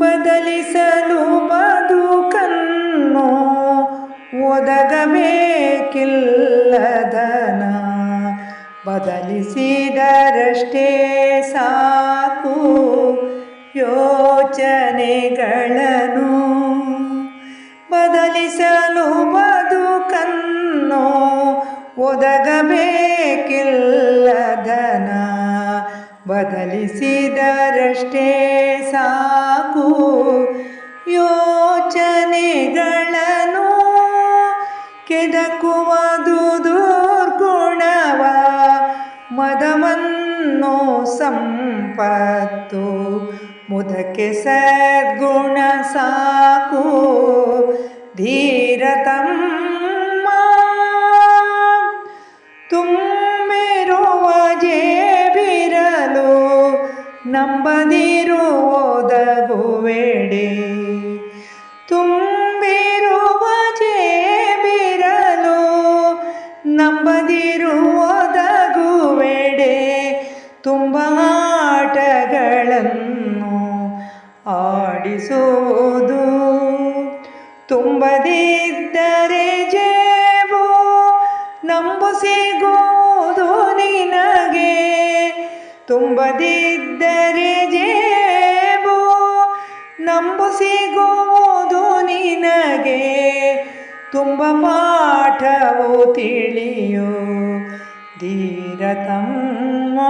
ಬದಲಿಸಲು ಬದುಕನ್ನು ಒದಗಬೇಕಿಲ್ಲದನ. ಬದಲಿಸಿದರಷ್ಟೇ ಸಾಕು ಯೋಚನೆಗಳನ್ನು. ಬದಲಿಸಲು ಬದುಕನ್ನು ಒದಗಬೇಕಿಲ್ಲದನ ಬದಲಿಸಿದರಷ್ಟೇ ಸಾಕು ಯೋಚನೆಗಳನ್ನು ಕೆದಕುವುದು ದುರ್ಗುಣವ ಮದವನ್ನು ಸಂಪತ್ತು ಮುದಕ್ಕೆ ಸದ್ಗುಣ ಸಾಕು ಧೀರತಮ್ಮ ತುಂಬಿರುವ ಜೇಬಿರಲು ನಂಬದಿರು ಓದಗುವೆಡೆ ತುಂಬಿರುವ ಜೇಬಿರಲು ನಂಬದಿರು ಓದಗುವೆಡೆ ತುಂಬ ಆಟಗಳನ್ನು ಆಡಿಸುವುದು ತುಂಬದಿದ್ದರೆ ಜೇಬು ನಂಬು ಸಿಗುವುದು ತುಂಬದಿದ್ದರೆ ಜೇಬು ನಂಬು ಸಿಗುವುದು ನಿನಗೆ. ತುಂಬ ಪಾಠವು ತಿಳಿಯೋ ಧೀರತಮ್ಮ.